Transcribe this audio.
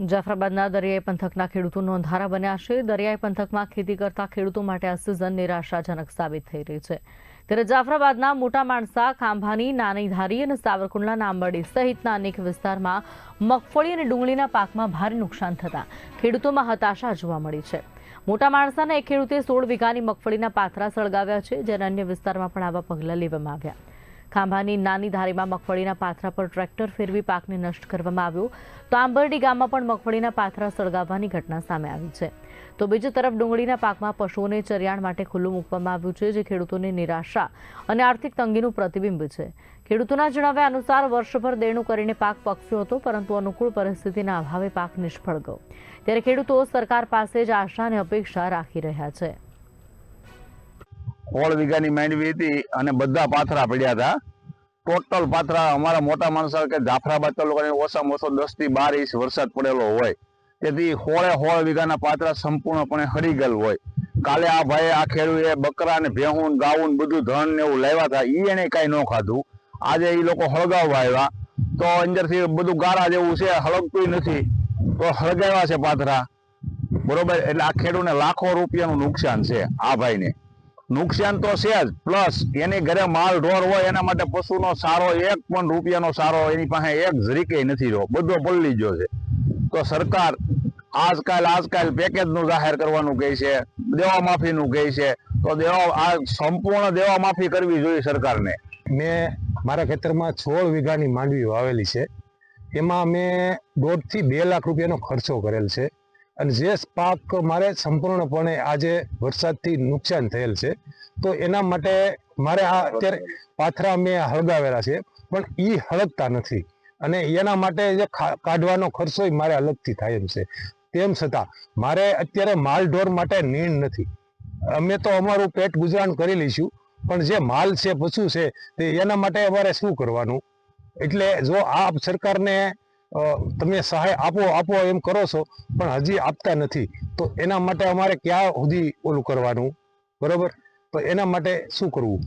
જાફરાબાદના દરિયાઈ પંથકના ખેડૂતો નોંધારા બન્યા છે. દરિયાઈ પંથકમાં ખેતી કરતા ખેડૂતો માટે આ સિઝન નિરાશાજનક સાબિત થઈ રહી છે. ત્યારે જાફરાબાદના મોટા માણસા, ખાંભાની નાની ધારી અને સાવરકુંડલાના આંબરડી સહિતના અનેક વિસ્તારમાં મગફળી અને ડુંગળીના પાકમાં ભારે નુકસાન થતાં ખેડૂતોમાં હતાશા જોવા મળી છે. મોટા માણસાના એક ખેડૂતે સોળ વીઘાની મગફળીના પાથરા સળગાવ્યા છે, જ્યારે અન્ય વિસ્તારમાં પણ આવા પગલાં લેવામાં આવ્યા. ખાંભાની નાની ધારીમાં મગફળીના પાથરા પર ટ્રેક્ટર ફેરવી પાકને નષ્ટ કરવામાં આવ્યો. તો આંબરડી ગામમાં પણ મગફળીના પાથરા સળગાવવાની ઘટના સામે આવી છે. તો બીજી તરફ ડુંગળીના પાકમાં પશુઓને ચરિયાણ માટે ખુલ્લું મૂકવામાં આવ્યું છે, જે ખેડૂતોને નિરાશા અને આર્થિક તંગીનું પ્રતિબિંબ છે. ખેડૂતોના જણાવ્યા અનુસાર વર્ષભર દેણું કરીને પાક પકવ્યો હતો, પરંતુ અનુકૂળ પરિસ્થિતિના અભાવે પાક નિષ્ફળ ગયો. ત્યારે ખેડૂતો સરકાર પાસે જ આશા અને અપેક્ષા રાખી રહ્યા છે. સોળ વીઘાની માંડવી હતી અને બધા પાથરા પડ્યા હતા. ટોટલ પાથરા અમારા મોટા માણસો કે જાફરાબાદ તાલુકાની ઓછામાં ઓછો દસથી બાર ઇંચ વરસાદ પડેલો હોય. તેથી હોળે હોળ વીઘાના પાત્રા સંપૂર્ણપણે હરી ગયેલ હોય. કાલે આ ભાઈ આ ખેડૂએ બકરા ને ભેહું ગાવું બધું ધન ને એવું લાવ્યા હતા. એ એને કાંઈ ન ખાધું. આજે એ લોકો હળગાવવા આવ્યા. તો અંદરથી બધું ગારા જેવું છે, હળગતું નથી. તો હળગાવ્યા છે પાથરા. બરોબર? એટલે આ ખેડૂને લાખો રૂપિયાનું નુકસાન છે આ ભાઈને. નુકસાન તો છે જ. પ્લસ એની ઘરે માલ ઢોર હોય, એના માટે પશુનો સારો એક પણ રૂપિયાનો સારો, એની પાસે એક જરીકે નથી રહ્યો. બધો પલ્લી ગયો છે. તો સરકાર આજકાલ આજકાલ પેકેજનું જાહેર કરવાનું કહે છે, દેવા માફીનું કહે છે. તો દેવા, આ સંપૂર્ણ દેવા માફી કરવી જોઈએ સરકારને. મેં મારા ખેતરમાં સોળ વીઘાની માંડવી વાવેલી છે. એમાં મેં દોઢથી બે લાખ રૂપિયાનો ખર્ચો કરેલ છે. અને જે પાક મારે સંપૂર્ણપણે આજે વરસાદથી નુકસાન થયેલ છે, તો એના માટે મારે આ અત્યારે પાથરા મેં હળગાવેલા છે, પણ એ હળગતા નથી. અને એના માટે જે કાઢવાનો ખર્ચો મારે અલગથી થાય એમ છે. તેમ છતાં, મારે અત્યારે માલઢોર માટે નીણ નથી. અમે તો અમારું પેટ ગુજરાન કરી લઈશું, પણ જે માલ છે, પશુ છે, તે એના માટે અમારે શું કરવાનું? એટલે જો આ સરકારને તમે સહાય આપો આપો એમ કરો છો, પણ હજી આપતા નથી. તો એના માટે અમારે ક્યાં સુધી ઓલું કરવાનું? બરોબર? તો એના માટે શું કરવું?